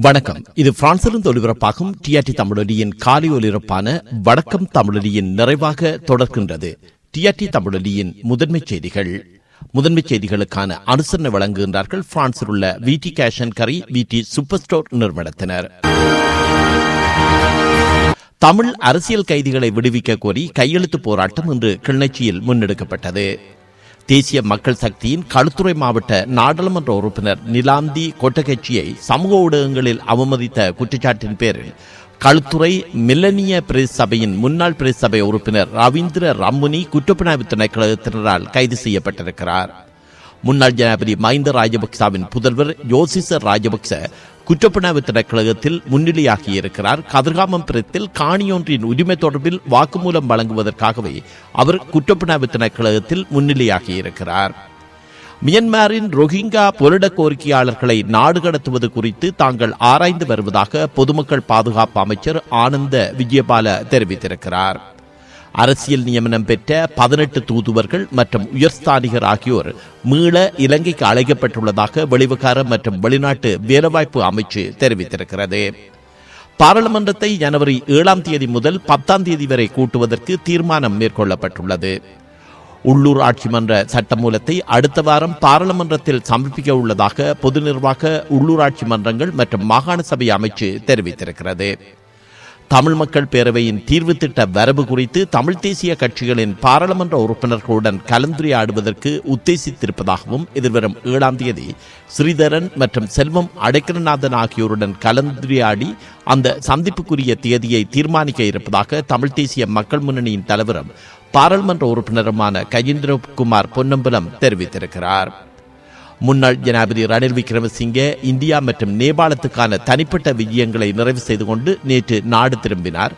வணக்கம். இது பிரான்சிலிருந்து ஒலிபரப்பாகும் டிஆர்டி தமிழொலியின் காலை ஒலிபரப்பான வணக்கம் தமிழொலியின் நிறைவாக தொடர்கின்றது. டிஆர்டி தமிழொலியின் முதன்மைச் செய்திகள். முதன்மைச் செய்திகளுக்கான அனுசரணை வழங்குகின்றார்கள் பிரான்சில் உள்ள விடி கேஷன் கரி விடி சூப்பர் ஸ்டோர் நிறுவனத்தினர். தமிழ் அரசியல் கைதிகளை விடுவிக்க கோரி கையெழுத்து போராட்டம் இன்று கிளிநொச்சியில் முன்னெடுக்கப்பட்டது. தேசிய மக்கள் சக்தியின் களுத்துறை மாவட்ட நாடாளுமன்ற உறுப்பினர் நிலாந்தி கொட்டகட்சியை சமூக ஊடகங்களில் அவமதித்த குற்றச்சாட்டின் பேரில் களுத்துறை மில்லனிய பிரதேச சபையின் முன்னாள் பிரதேச சபை உறுப்பினர் ரவீந்திர ரம்முனி குற்றப்புலனாய்வு திணைக்களத்தினரால் கைது செய்யப்பட்டிருக்கிறார். முன்னாள் ஜனாதிபதி மஹிந்த ராஜபக்சவின் புதல்வர் யோசிச ராஜபக்ச குற்றப்புலனாய்வு முன்னிலையாகி முன்னிலையாகியிருக்கிறார். கதிர்காமம் பிரத்தில் காணியொன்றின் உரிமை தொடர்பில் வாக்குமூலம் வழங்குவதற்காகவே அவர் குற்றப்புலனாய்வு திணைக்கழகத்தில் முன்னிலையாகியிருக்கிறார். மியன்மாரின் ரோஹிங்கா புரட கோரிக்கையாளர்களை நாடு கடத்துவது குறித்து தாங்கள் ஆராய்ந்து வருவதாக பொதுமக்கள் பாதுகாப்பு அமைச்சர் ஆனந்த விஜயபால தெரிவித்திருக்கிறார். அரசியல் நியமனம் பெற்ற பதினெட்டு தூதுவர்கள் மற்றும் உயர்ஸ்தானிகர் ஆகியோர் மீள இலங்கைக்கு அழைக்கப்பட்டுள்ளதாக வெளிவிகார மற்றும் வெளிநாட்டு வேலைவாய்ப்பு அமைச்சு தெரிவித்திருக்கிறது. பாராளுமன்றத்தை ஜனவரி ஏழாம் தேதி முதல் பத்தாம் தேதி வரை கூட்டுவதற்கு தீர்மானம் மேற்கொள்ளப்பட்டுள்ளது. உள்ளூர் ஆட்சி மன்ற சட்டமூலத்தை அடுத்த வாரம் பாராளுமன்றத்தில் சமர்ப்பிக்க உள்ளதாக பொது நிர்வாக உள்ளூராட்சி மன்றங்கள் மற்றும் மாகாண சபை அமைச்சு தெரிவித்திருக்கிறது. தமிழ் மக்கள் பேரவையின் தீர்வு திட்ட வரவு குறித்து தமிழ் தேசிய கட்சிகளின் பாராளுமன்ற உறுப்பினர்களுடன் கலந்துரையாடுவதற்கு உத்தேசித்திருப்பதாகவும் எதிர்வரும் ஏழாம் தேதி ஸ்ரீதரன் மற்றும் செல்வம் அடைக்கலநாதன் ஆகியோருடன் கலந்துரையாடி அந்த சந்திப்புக்குரிய தேதியை தீர்மானிக்க இருப்பதாக தமிழ் தேசிய மக்கள் முன்னணியின் தலைவரும் பாராளுமன்ற உறுப்பினருமான கஜேந்திரகுமார் பொன்னம்பலம் தெரிவித்திருக்கிறார். முன்னாள் ஜனாதிபதி ரணில் விக்ரமசிங்கே இந்தியா மற்றும் நேபாளத்துக்கான தனிப்பட்ட விஜயங்களை நிறைவு செய்து கொண்டு நேற்று நாடு திரும்பினார்.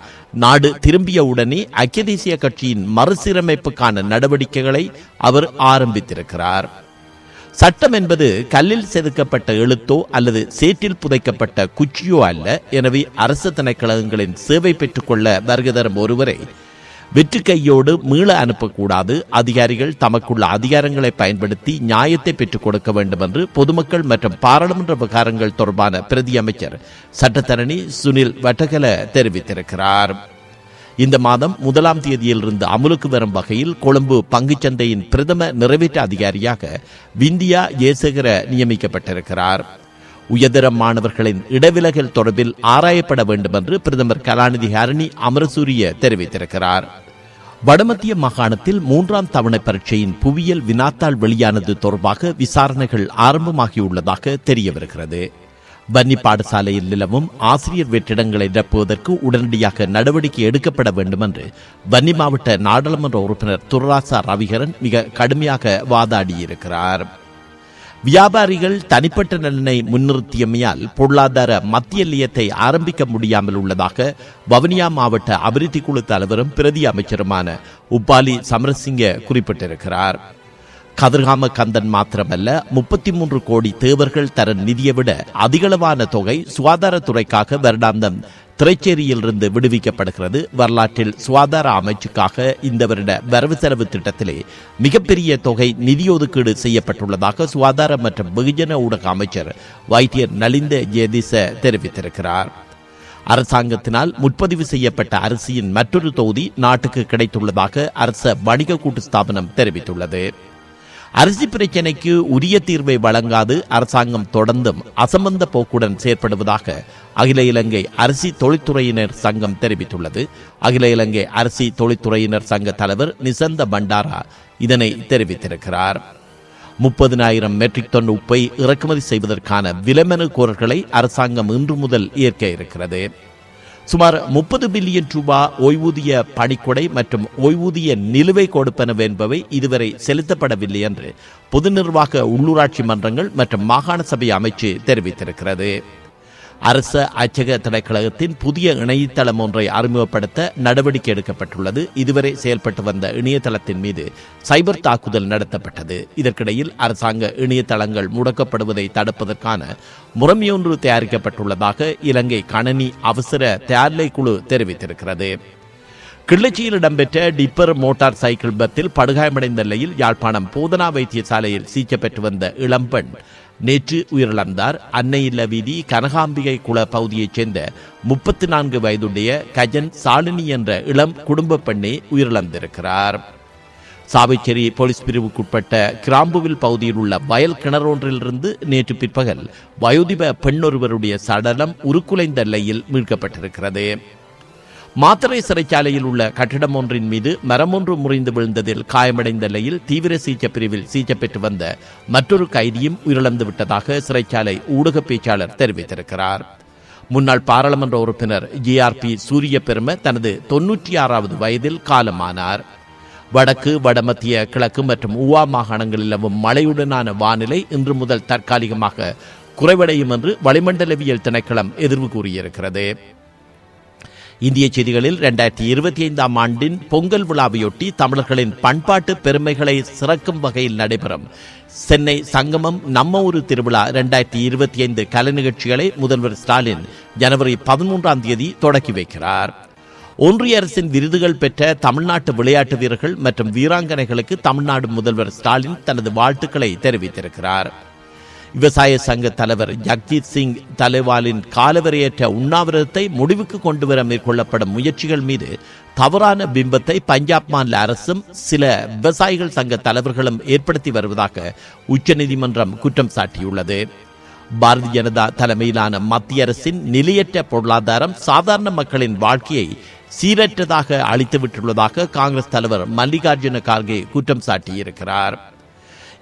நாடு திரும்பிய உடனே ஐக்கிய தேசிய கட்சியின் மறுசீரமைப்புக்கான நடவடிக்கைகளை அவர் ஆரம்பித்திருக்கிறார். சட்டம் என்பது கல்லில் செதுக்கப்பட்ட எழுத்தோ அல்லது சேற்றில் புதைக்கப்பட்ட குச்சியோ அல்ல. எனவே அரசு திணைக்களங்களின் சேவை பெற்றுக்கொள்ள வருகை தரும் ஒருவரை வெற்று கையோடு மீள அனுப்பக்கூடாது. அதிகாரிகள் தமக்குள்ள அதிகாரங்களை பயன்படுத்தி நியாயத்தை பெற்றுக் கொடுக்க வேண்டும் என்று பொதுமக்கள் மற்றும் பாராளுமன்ற விவகாரங்கள் தொடர்பான பிரதி அமைச்சர் சட்டத்தரணி சுனில் வட்டகல தெரிவித்திருக்கிறார். இந்த மாதம் முதலாம் தேதியிலிருந்து அமலுக்கு வரும் வகையில் கொழும்பு பங்குச்சந்தையின் பிரதம நிறைவேற்ற அதிகாரியாக விந்தியா ஏசகர நியமிக்கப்பட்டிருக்கிறார். உயர்தர மாணவர்களின் இடவிலகல் தொடர்பில் ஆராயப்பட வேண்டும் என்று பிரதமர் கலாநிதி ஹரணி அமரசூரிய தெரிவித்திருக்கிறார். வடமத்திய மாகாணத்தில் மூன்றாம் தவணை பரீட்சையின் புவியியல் வினாத்தாள் வெளியானது தொடர்பாக விசாரணைகள் ஆரம்பமாகியுள்ளதாக தெரியவருகிறது. வன்னி பாடசாலையில் நிலவும் ஆசிரியர் வெற்றிடங்களை நிரப்புவதற்கு உடனடியாக நடவடிக்கை எடுக்கப்பட வேண்டும் என்று வன்னி மாவட்ட நாடாளுமன்ற உறுப்பினர் துர்ராசா ரவிகரன் மிக கடுமையாக வாதாடியிருக்கிறார். வியாபாரிகள் தனிப்பட்ட நலனை முன்னிறுத்தியமையால் பொருளாதார மத்திய நிலையத்தை ஆரம்பிக்க முடியாமல் உள்ளதாக வவுனியா மாவட்ட அபிவிருத்தி குழு தலைவரும் பிரதி அமைச்சருமான உப்பாலி சமரசிங்க குறிப்பிட்டிருக்கிறார். கதிர்காம கந்தன் மாத்திரமல்ல முப்பத்தி மூன்று கோடி தேவர்கள் தர நிதியை விட அதிகளவான தொகை சுகாதாரத்துறைக்காக வருடாந்தம் திரைச்சேரியிலிருந்து விடுவிக்கப்படுகிறது. வரலாற்றில் சுகாதார அமைச்சுக்காக இந்த வருட வரவு செலவு திட்டத்திலே மிகப்பெரிய தொகை நிதி ஒதுக்கீடு செய்யப்பட்டுள்ளதாக சுகாதார மற்றும் வெகுஜன ஊடக அமைச்சர் வைத்தியர் நலிந்த ஜெயதிச தெரிவித்திருக்கிறார். அரசாங்கத்தினால் முற்பதிவு செய்யப்பட்ட அரிசியின் மற்றொரு தொகுதி நாட்டுக்கு கிடைத்துள்ளதாக அரச வணிக கூட்டு ஸ்தாபனம் தெரிவித்துள்ளது. அரிசி பிரச்சினைக்கு உரிய தீர்வை வழங்காது அரசாங்கம் தொடர்ந்தும் அசம்பந்த போக்குடன் செயற்படுவதாக அகில இலங்கை அரிசி தொழில்துறையினர் சங்கம் தெரிவித்துள்ளது. அகில இலங்கை அரிசி தொழில்துறையினர் சங்க தலைவர் நிசந்த பண்டாரா இதனை தெரிவித்திருக்கிறார். முப்பதினாயிரம் மெட்ரிக் டன் உப்பை இறக்குமதி செய்வதற்கான விலைமனுக்கோரர்களை அரசாங்கம் இன்று முதல் ஏற்க இருக்கிறது. சுமார் முப்பது பில்லியன் ரூபாய் ஓய்வூதிய பணிக்கொடை மற்றும் ஓய்வூதிய நிலுவை கொடுப்பனவு என்பவை இதுவரை செலுத்தப்படவில்லை என்று பொது நிர்வாக உள்ளூராட்சி மன்றங்கள் மற்றும் மாகாண சபை அமைச்சு தெரிவித்திருக்கிறது. அரச அச்சக திணைக்களகத்தின் புதிய இணையதளம் ஒன்றை அறிமுகப்படுத்த நடவடிக்கை எடுக்கப்பட்டுள்ளது. இதுவரை செயல்பட்டு வந்த இணையதளத்தின் மீது சைபர் தாக்குதல் நடத்தப்பட்டது. இதற்கிடையில் அரசாங்க இணையதளங்கள் முடக்கப்படுவதை தடுப்பதற்கான முறைமையொன்று தயாரிக்கப்பட்டுள்ளதாக இலங்கை கணனி அவசர தயார்நிலை குழு தெரிவித்திருக்கிறது. கிள்ளச்சியில் இடம்பெற்ற டிப்பர் மோட்டார் சைக்கிள் பத்தில் படுகாயமடைந்த நிலையில் யாழ்ப்பாணம் போதனா வைத்தியசாலையில் சிகிச்சை பெற்று வந்த இளம்பெண் நேற்று உயிரிழந்தார். அன்னையில்ல வீதி கனகாம்பிகை குள பகுதியைச் சேர்ந்த முப்பத்தி நான்கு வயதுடைய கஜன் சாலினி என்ற இளம் குடும்ப பெண்ணே உயிரிழந்திருக்கிறார். சாவைச்சேரி போலீஸ் பிரிவுக்குட்பட்ட கிராம்புவில் பகுதியில் உள்ள வயல் கிணறொன்றிலிருந்து நேற்று பிற்பகல் வயோதிப பெண்ணொருவருடைய சடலம் உருக்குலைந்த நிலையில் மீட்கப்பட்டிருக்கிறது. மாத்தரை சிறைச்சாலையில் உள்ள கட்டிடம் ஒன்றின் மீது மரம் ஒன்று முறிந்து விழுந்ததில் காயமடைந்த நிலையில் தீவிர சிகிச்சை பிரிவில் சிகிச்சை பெற்று வந்த மற்றொரு கைதியும் உயிரிழந்து விட்டதாக சிறைச்சாலை ஊடக பேச்சாளர் தெரிவித்திருக்கிறார். முன்னாள் பாராளுமன்ற உறுப்பினர் ஜிஆர்பி சூரிய பெரும தனது தொன்னூற்றி ஆறாவது வயதில் காலமானார். வடக்கு வடமத்திய கிழக்கு மற்றும் ஊவா மாகாணங்களில் நிலவும் மழையுடனான வானிலை இன்று முதல் தற்காலிகமாக குறைவடையும் என்று வளிமண்டலவியல் திணைக்களம் எதிர்வு கூறியிருக்கிறது. இந்திய செய்திகளில் இரண்டாயிரத்தி இருபத்தி ஐந்தாம் ஆண்டின் பொங்கல் விழாவையொட்டி தமிழர்களின் பண்பாட்டு பெருமைகளை சிறக்கும் வகையில் நடைபெறும். சென்னை சங்கமம் நம்ம ஊரு திருவிழா இரண்டாயிரத்தி இருபத்தி ஐந்து கலை நிகழ்ச்சிகளை முதல்வர் ஸ்டாலின் ஜனவரி பதிமூன்றாம் தேதி தொடக்கி வைக்கிறார். ஒன்றிய அரசின் விருதுகள் பெற்ற தமிழ்நாட்டு விளையாட்டு வீரர்கள் மற்றும் வீராங்கனைகளுக்கு தமிழ்நாடு முதல்வர் ஸ்டாலின் தனது வாழ்த்துக்களை தெரிவித்திருக்கிறார். விவசாய சங்க தலைவர் ஜக்ஜித் சிங் தலைவாலின் காலவரையற்ற உண்ணாவிரதத்தை முடிவுக்கு கொண்டு வர மேற்கொள்ளப்படும் முயற்சிகள் மீது தவறான பிம்பத்தை பஞ்சாப் மாநில அரசும் சில விவசாயிகள் சங்க தலைவர்களும் ஏற்படுத்தி வருவதாக உச்சநீதிமன்றம் குற்றம் சாட்டியுள்ளது. பாரதிய ஜனதா தலைமையிலான மத்திய அரசின் நிலையற்ற பொருளாதாரம் சாதாரண மக்களின் வாழ்க்கையை சீரற்றதாக அளித்துவிட்டுள்ளதாக காங்கிரஸ் தலைவர் மல்லிகார்ஜுன கார்கே குற்றம் சாட்டியிருக்கிறார்.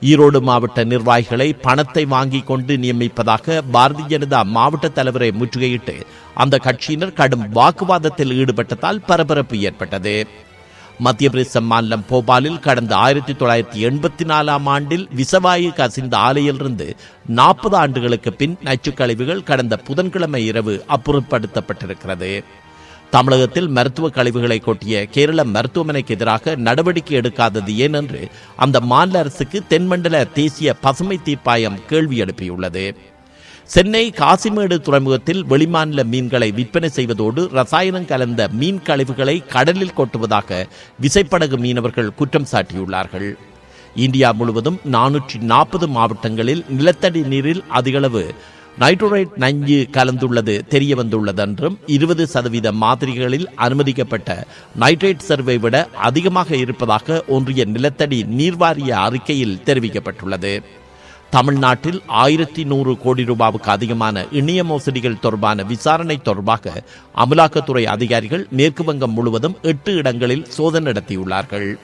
ஈரோடு மாவட்ட நிர்வாகிகளை பணத்தை வாங்கி கொண்டு நியமிப்பதாக பாரதிய ஜனதா மாவட்ட தலைவரை முற்றுகையிட்டு அந்த கட்சியினர் கடும் வாக்குவாதத்தில் ஈடுபட்டதால் பரபரப்பு ஏற்பட்டது. மத்திய பிரதேச மாநிலம் போபாலில் கடந்த ஆயிரத்தி தொள்ளாயிரத்தி எண்பத்தி நாலாம் ஆண்டில் விசவாயு கசிந்த ஆலையிலிருந்து நாற்பது ஆண்டுகளுக்கு பின் நச்சுக்கழிவுகள் கடந்த புதன்கிழமை இரவு அப்புறப்படுத்தப்பட்டிருக்கிறது. தமிழகத்தில் மருத்துவ கழிவுகளை கொட்டிய கேரள மருத்துவமனைக்கு எதிராக நடவடிக்கை எடுக்காதது ஏன் என்று அந்த மாநில அரசுக்கு தென்மண்டல தேசிய பசுமை தீர்ப்பாயம் கேள்வி எழுப்பியுள்ளது. சென்னை காசிமேடு துறைமுகத்தில் வெளிமாநில மீன்களை விற்பனை செய்வதோடு ரசாயனம் கலந்த மீன் கழிவுகளை கடலில் கொட்டுவதாக விசைப்படகு மீனவர்கள் குற்றம் சாட்டியுள்ளார்கள். இந்தியா முழுவதும் நானூற்றி நாற்பது மாவட்டங்களில் நிலத்தடி நீரில் அதிகளவு நைட்ரோரைட் நஞ்சு கலந்துள்ளது தெரிய வந்துள்ளதென்றும் இருபது சதவீத மாதிரிகளில் அனுமதிக்கப்பட்ட நைட்ரேட் சர்வை விட அதிகமாக இருப்பதாக ஒன்றிய நிலத்தடி நீர்வாரிய அறிக்கையில் தெரிவிக்கப்பட்டுள்ளது. தமிழ்நாட்டில் ஆயிரத்தி நூறு கோடி ரூபாவுக்கு அதிகமான இணைய மோசடிகள் தொடர்பான விசாரணை தொடர்பாக அமலாக்கத்துறை அதிகாரிகள் மேற்கு வங்கம் முழுவதும் எட்டு இடங்களில் சோதனை நடத்தியுள்ளார்கள்.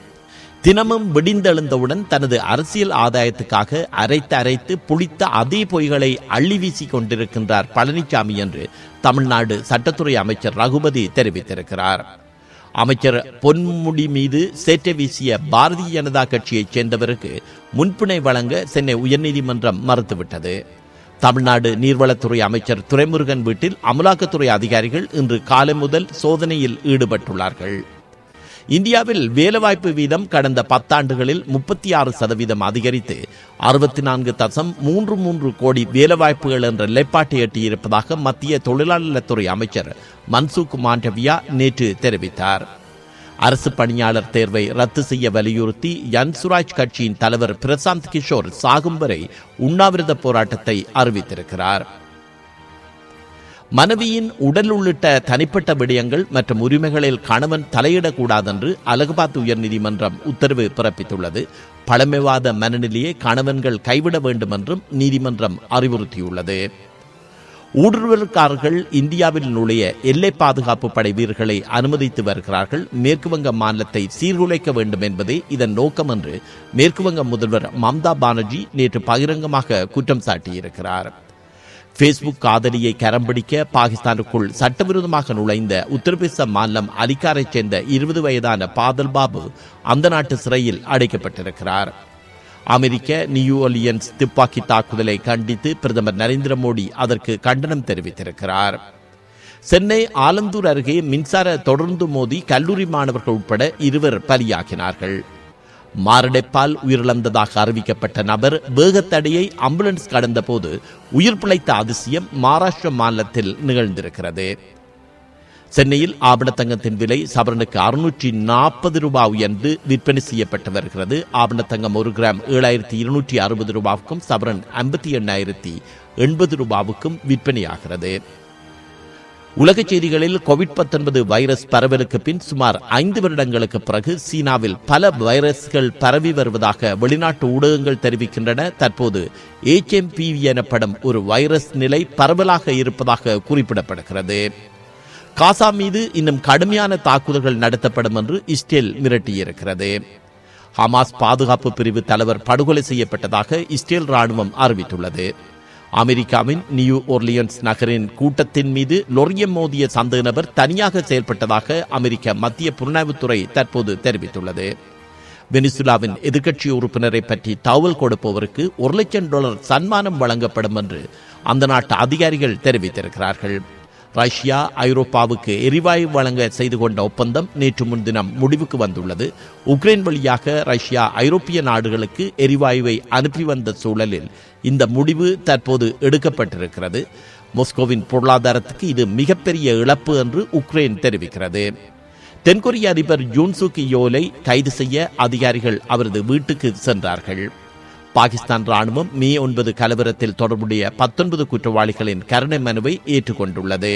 தினமும் விடிந்தெழுந்தவுடன் தனது அரசியல் ஆதாயத்துக்காக அரைத்து அரைத்து புளித்த அதே பொய்களை அள்ளி வீசிக் கொண்டிருக்கின்றார் பழனிசாமி என்று தமிழ்நாடு சட்டத்துறை அமைச்சர் ரகுபதி தெரிவித்திருக்கிறார். அமைச்சர் பொன்முடி மீது சேற்றை வீசிய பாரதிய ஜனதா கட்சியைச் சேர்ந்தவருக்கு முன்பிணை வழங்க சென்னை உயர்நீதிமன்றம் மறுத்துவிட்டது. தமிழ்நாடு நீர்வளத்துறை அமைச்சர் துரைமுருகன் வீட்டில் அமலாக்கத்துறை அதிகாரிகள் இன்று காலை முதல் சோதனையில் ஈடுபட்டுள்ளார்கள். இந்தியாவில் வேலைவாய்ப்பு வீதம் கடந்த பத்தாண்டுகளில் முப்பத்தி ஆறு சதவீதம் அதிகரித்து அறுபத்தி நான்கு தசம் மூன்று மூன்று கோடி வேலைவாய்ப்புகள் என்ற நிலைப்பாட்டை எட்டியிருப்பதாக மத்திய தொழிலாளர்துறை அமைச்சர் மன்சுக் மாண்டவியா நேற்று தெரிவித்தார். அரசு பணியாளர் தேர்வை ரத்து செய்ய வலியுறுத்தி யன்சுராஜ் கட்சியின் தலைவர் பிரசாந்த் கிஷோர் சாகும் வரை உண்ணாவிரத போராட்டத்தை அறிவித்திருக்கிறார். மனைவியின் உடல் உள்ளிட்ட தனிப்பட்ட விடயங்கள் மற்றும் உரிமைகளில் கணவன் தலையிடக்கூடாதென்று அலகாபாத் உயர்நீதிமன்றம் உத்தரவு பிறப்பித்துள்ளது. பழமைவாத மனநிலையை கணவன்கள் கைவிட வேண்டும் என்றும் நீதிமன்றம் அறிவுறுத்தியுள்ளது. ஊடுருவல்காரர்கள் இந்தியாவில் நுழைய எல்லை பாதுகாப்பு படை வீரர்களை அனுமதித்து வருகிறார்கள். மேற்குவங்க மாநிலத்தை சீர்குலைக்க வேண்டும் என்பதே இதன் நோக்கம் என்று மேற்குவங்க முதல்வர் மம்தா பானர்ஜி நேற்று பகிரங்கமாக குற்றம் சாட்டியிருக்கிறார். பேஸ்புக் காதலியை கரம் பிடிக்க பாகிஸ்தானுக்குள் சட்டவிரோதமாக நுழைந்த உத்தரப்பிரதேச மாநிலம் அலிகாரைச் சேர்ந்த இருபது வயதான பாதல் பாபு அந்த நாட்டு சிறையில் அடைக்கப்பட்டிருக்கிறார். அமெரிக்க நியூ ஒலியன்ஸ் துப்பாக்கி தாக்குதலை கண்டித்து பிரதமர் நரேந்திர மோடி அதற்கு கண்டனம் தெரிவித்திருக்கிறார். சென்னை ஆலந்தூர் அருகே மின்சார தொடர்ந்து மோதி கல்லூரி மாணவர்கள் உட்பட இருவர் பலியாகினார்கள். மாரடைப்பால் உயிரிழந்ததாக அறிவிக்கப்பட்ட நபர் வேகத்தடையை ஆம்புலன்ஸ் கடந்தபோது உயிர் பிழைத்த அதிசயம் மகாராஷ்டிர மாநிலத்தில் நிகழ்ந்திருக்கிறது. சென்னையில் ஆபணத்தங்கத்தின் விலை சவரனுக்கு அறுநூற்றி நாற்பது ரூபாய் உயர்ந்து விற்பனை செய்யப்பட்டு வருகிறது. ஆபணத்தங்கம் ஒரு கிராம் ஏழாயிரத்தி இருநூற்றி அறுபது ரூபாவுக்கும் சவரன் ஐம்பத்தி எண்ணாயிரத்தி எண்பது ரூபாவுக்கும் விற்பனையாகிறது. உலகச் செய்திகளில் கோவிட் 19 வைரஸ் பரவலுக்கு பின் சுமார் ஐந்து வருடங்களுக்கு பிறகு சீனாவில் பல வைரஸ்கள் பரவி வருவதாக வெளிநாட்டு ஊடகங்கள் தெரிவிக்கின்றன. தற்போது ஏச்எம்பிவி எனப்படும் ஒரு வைரஸ் நிலை பரவலாக இருப்பதாக குறிப்பிடப்படுகிறது. காசா மீது இன்னும் கடுமையான தாக்குதல்கள் நடத்தப்படும் என்று இஸ்ரேல் மிரட்டியிருக்கிறது. ஹமாஸ் பாதுகாப்பு பிரிவு தலைவர் படுகொலை செய்யப்பட்டதாக இஸ்ரேல் ராணுவம் அறிவித்துள்ளது. அமெரிக்காவின் நியூ ஒர்லியன்ஸ் நகரின் கூட்டத்தின் மீது லொரியம் மோதிய சந்தேக நபர் தனியாக செயல்பட்டதாக அமெரிக்க மத்திய புலனாய்வுத்துறை தற்போது தெரிவித்துள்ளது. வெனிசுலாவின் எதிர்க்கட்சி உறுப்பினரை பற்றி தகவல் கொடுப்பவருக்கு ஒரு லட்சம் டாலர் சன்மானம் வழங்கப்படும் என்று அந்த நாட்டு அதிகாரிகள் தெரிவித்திருக்கிறார்கள். ரஷ்யா ஐரோப்பாவுக்கு எரிவாயு வழங்க செய்து கொண்ட ஒப்பந்தம் நேற்று முன்தினம் முடிவுக்கு வந்துள்ளது. உக்ரைன் வழியாக ரஷ்யா ஐரோப்பிய நாடுகளுக்கு எரிவாயுவை அனுப்பி வந்த சூழலில் இந்த முடிவு தற்போது எடுக்கப்பட்டிருக்கிறது. மொஸ்கோவின் பொருளாதாரத்துக்கு இது மிகப்பெரிய இழப்பு என்று உக்ரைன் தெரிவிக்கிறது. தென்கொரிய அதிபர் ஜூன்சுக் யோலை கைது செய்ய அதிகாரிகள் அவரது வீட்டுக்கு சென்றார்கள். பாகிஸ்தான் ராணுவம் மே ஒன்பது கலவரத்தில் தொடர்புடைய பத்தொன்பது குற்றவாளிகளின் கருணை மனுவை ஏற்றுக்கொண்டுள்ளது.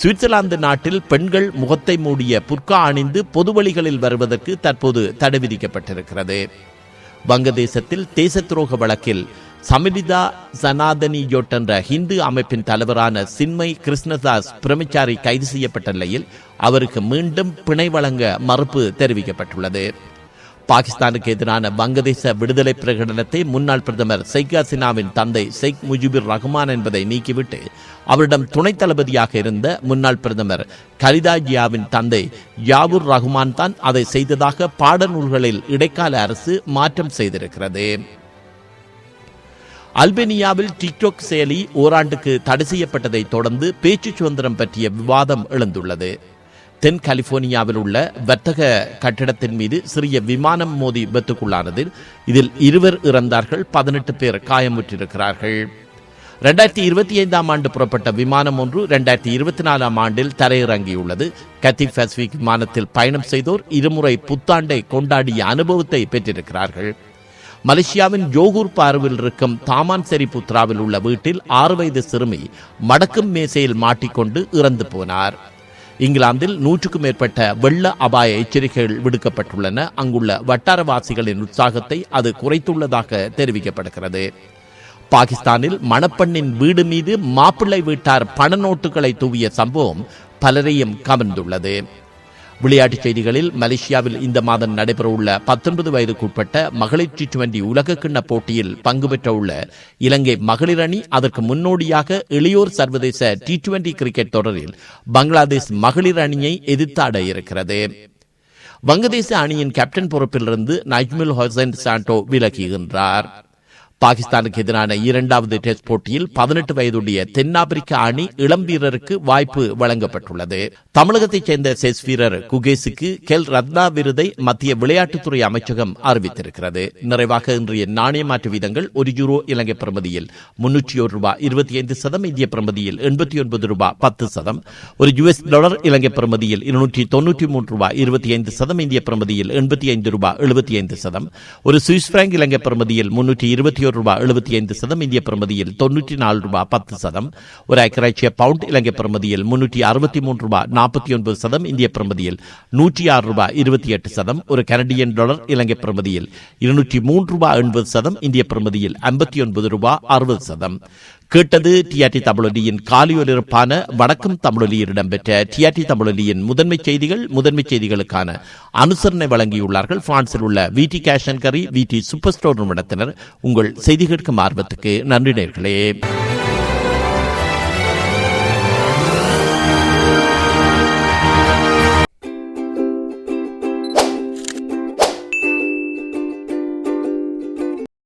சுவிட்சர்லாந்து நாட்டில் பெண்கள் முகத்தை மூடிய புர்கா அணிந்து பொது வழிகளில் வருவதற்கு தற்போது தடை விதிக்கப்பட்டிருக்கிறது. வங்கதேசத்தில் தேச துரோக வழக்கில் சமிலிதா சனாதனி ஜோட் என்ற ஹிந்து அமைப்பின் தலைவரான சின்மை கிருஷ்ணதாஸ் பிரமிச்சாரி கைது செய்யப்பட்ட நிலையில் அவருக்கு மீண்டும் பிணை வழங்க மறுப்பு தெரிவிக்கப்பட்டுள்ளது. பாகிஸ்தானுக்கு எதிரான வங்கதேச விடுதலை பிரகடனத்தை முன்னாள் பிரதமர் ஷெய்க் ஹசினாவின் தந்தை ஷெய்க் முஜிபுர் ரஹ்மான் என்பதை நீக்கிவிட்டு அவரிடம் துணைத் தளபதியாக இருந்த முன்னாள் பிரதமர் கலிதா ஜியாவின் தந்தை யாவூர் ரஹ்மான் தான் அதை செய்ததாக பாடநூல்களில் இடைக்கால அரசு மாற்றம் செய்திருக்கிறது. அல்பேனியாவில் டிக்டாக் செயலி ஓராண்டுக்கு தடை செய்யப்பட்டதை தொடர்ந்து பேச்சு சுதந்திரம் பற்றிய விவாதம் எழுந்துள்ளது. தென் கலிபோர்னியாவில் உள்ள வர்த்தக கட்டிடத்தின் மீது சிறிய விமானம் மோதி விபத்துக்குள்ளானது. இதில் இருவர் இறந்தார்கள் பதினெட்டு பேர் காயமுற்றிருக்கிறார்கள். ரெண்டாயிரத்தி இருபத்தி ஐந்தாம் ஆண்டு புறப்பட்ட விமானம் ஒன்று ரெண்டாயிரத்தி இருபத்தி நாலாம் ஆண்டில் தரையிறங்கியுள்ளது. கத்தி பசிபிக் விமானத்தில் பயணம் செய்தோர் இருமுறை புத்தாண்டை கொண்டாடிய அனுபவத்தை பெற்றிருக்கிறார்கள். மலேசியாவின் ஜோகூர் பார்வில் இருக்கும் தாமான் புத்ராவில் உள்ள வீட்டில் ஆறு வயது சிறுமி மடக்கும் மேசையில் மாட்டிக்கொண்டு இறந்து போனார். இங்கிலாந்தில் நூற்றுக்கும் மேற்பட்ட வெள்ள அபாய எச்சரிக்கைகள் விடுக்கப்பட்டுள்ளன. அங்குள்ள வட்டாரவாசிகளின் உற்சாகத்தை அது குறைத்துள்ளதாக தெரிவிக்கப்படுகிறது. பாகிஸ்தானில் மணப்பெண்ணின் வீடு மீது மாப்பிள்ளை வீட்டார் பண நோட்டுகளை தூவிய சம்பவம் பலரையும் கவர்ந்துள்ளது. விளையாட்டுச் செய்திகளில் மலேசியாவில் இந்த மாதம் நடைபெறவுள்ள பத்தொன்பது வயதுக்குட்பட்ட மகளிர் டி டுவெண்டி உலகக்கிண்ண போட்டியில் பங்கு பெற்றவுள்ள இலங்கை மகளிர் அணி அதற்கு முன்னோடியாக இளையோர் சர்வதேச டி டுவெண்டி கிரிக்கெட் தொடரில் பங்களாதேஷ் மகளிர் அணியை எதிர்த்தாட இருக்கிறது. வங்கதேச அணியின் கேப்டன் பொறுப்பிலிருந்து நஜ்முல் ஹொசைன் சாண்டோ விலகுகின்றார். பாகிஸ்தானுக்கு எதிரான இரண்டாவது டெஸ்ட் போட்டியில் பதினெட்டு வயதுடைய தென்னாப்பிரிக்க அணி இளம் வீரருக்கு வாய்ப்பு வழங்கப்பட்டுள்ளது. தமிழகத்தைச் சேர்ந்த செஸ் வீரர் குகேசுக்கு கெல் ரத்னா விருதை மத்திய விளையாட்டுத்துறை அமைச்சகம் அறிவித்திருக்கிறது. நிறைவாக இன்றைய நாணய மாற்று வீதங்கள் ஒரு யூரோ இலங்கை பிரமதியில் முன்னூற்றி ஒரு ரூபாய் இருபத்தி ஐந்து சதம் இந்திய பிரமதியில் எண்பத்தி ஒன்பது ரூபாய் பத்து சதம் ஒரு யுஎஸ் டாலர் இலங்கை பிரமதியில் இருநூற்றி தொன்னூற்றி மூன்று ரூபாய் இருபத்தி ஐந்து சதம் இந்திய பிரமதியில் எண்பத்தி ஐந்து ரூபாய் எழுபத்தி ஐந்து சதம் ஒரு சுவிஸ் பிராங்க் இலங்கை பிரமதியில் முன்னூற்றி இருபத்தி ஒரு ரூபாய் எழுபத்தி ஐந்து சதம் இந்திய பிரமதியில் தொன்னூற்றி நாலு ரூபாய் பத்து சதம் ஒரு ஐக்கராட்சிய பவுண்ட் இலங்கை பிரமதியில் முன்னூற்றி அறுபத்தி மூன்று ரூபாய் நாற்பத்தி ஒன்பது சதம் இந்திய பிரமதியில் நூற்றி ஆறு ரூபாய் இருபத்தி எட்டு சதம் ஒரு கனடியன் டாலர் இலங்கை பிரமதியில் இருநூற்றி மூன்று ரூபாய் எண்பது சதம் இந்திய பிரமதியில் ஐம்பத்தி ஒன்பது ரூபாய் அறுபது சதம். கேட்டது டிஆர்டி தமிழொலியின் காலியொலிருப்பான வடக்கும் தமிழொலியில் இடம்பெற்ற டிஆர்டி தமிழொலியின் முதன்மை செய்திகள் முதன்மை செய்திகளுக்கான அனுசரணை வழங்கியுள்ளார்கள். பிரான்சில் உள்ள விடி கேஷ் அண்ட் கரி விடி சூப்பர் ஸ்டோர் நிறுவனத்தினர் உங்கள் செய்தி கேட்கும் ஆர்வத்துக்கு நன்றி நேர்களே.